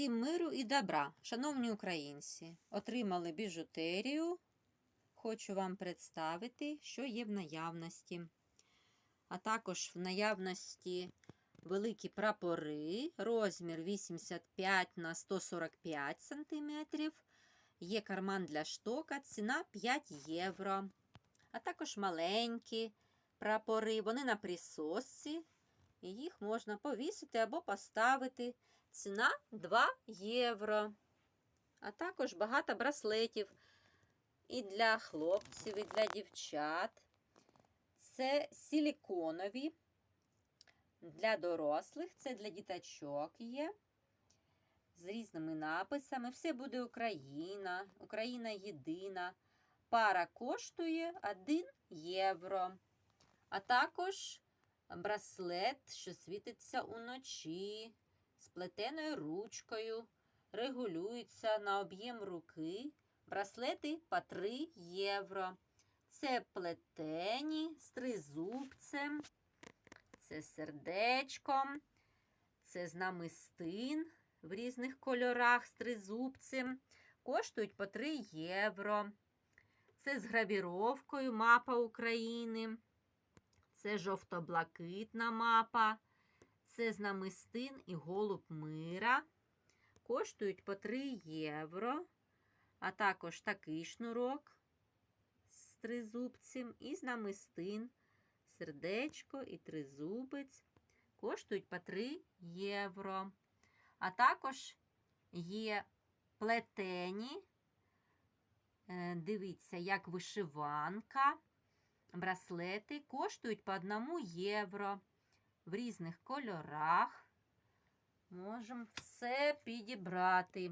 Всім миру і добра, шановні українці, отримали біжутерію. Хочу вам представити, що є в наявності. А також в наявності великі прапори, розмір 85 на 145 см. Є карман для штока, ціна 5 євро. А також маленькі прапори, вони на присосці. Їх можна повісити або поставити. Ціна 2 євро. А також багато браслетів і для хлопців, і для дівчат. Це силіконові для дорослих, це для діточок є. З різними написами. Все буде Україна, Україна єдина. Пара коштує 1 євро. А також браслет, що світиться уночі з плетеною ручкою, регулюється на об'єм руки. Браслети по 3 євро. Це плетені з тризубцем, це сердечком, це з в різних кольорах з тризубцем. Коштують по 3 євро. Це з гравіровкою мапа України. Це жовто-блакитна мапа. Це з і голуб мира. Коштують по 3 євро. А також такий шнурок з тризубцем і з. Сердечко і тризубець. Коштують по 3 євро. А також є плетені. Е, Дивіться, як вишиванка. Браслети коштують по 1 євро в різних кольорах. Можемо все підібрати.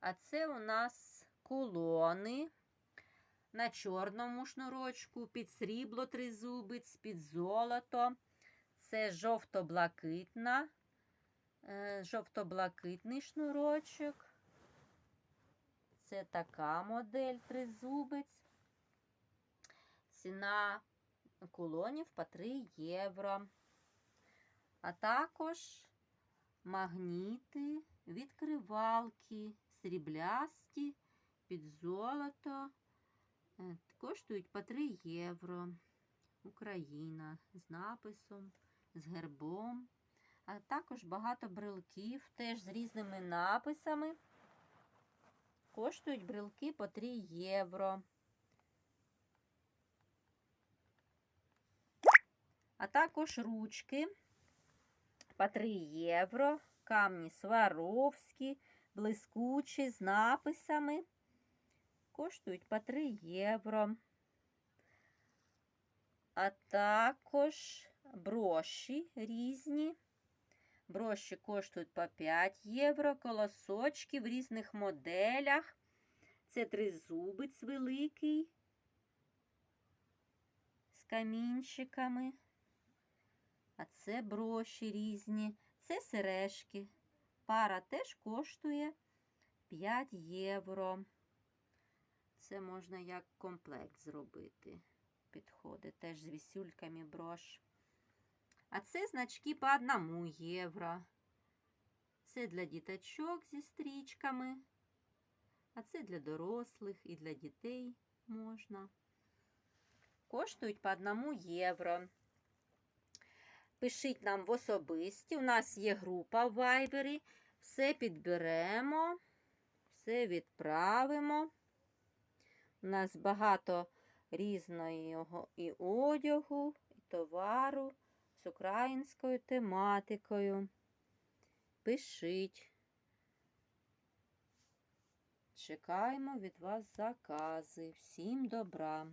А це у нас колони на чорному шнурочку, під срібло тризубець, під золото. Це жовто-блакитна, е, жовто-блакитний шнурочок. Це така модель тризубець. Ціна кулонів по 3 євро. А також магніти, відкривалки, сріблясті, під золото. Е, Коштують по 3 євро. Україна з написом, з гербом. А також багато брелків, теж з різними написами. Коштують брелки по 3 євро. А також ручки по 3 євро. Камні Сваровські, блискучі з написами. Коштують по 3 євро. А також броші різні. Броші коштують по 5 євро, колосочки в різних моделях. Це тризубець великий з камінчиками. А це броші різні. Це сережки. Пара теж коштує 5 євро. Це можна як комплект зробити. Підходить теж з вісюльками брош. А це значки по 1 євро. Це для діточок зі стрічками. А це для дорослих і для дітей можна. Коштують по 1 євро. Пишіть нам в особисті. У нас є група в вайбері. Все підберемо, все відправимо. У нас багато різного і одягу, і товару з українською тематикою. Пишіть. Чекаємо від вас закази. Всім добра!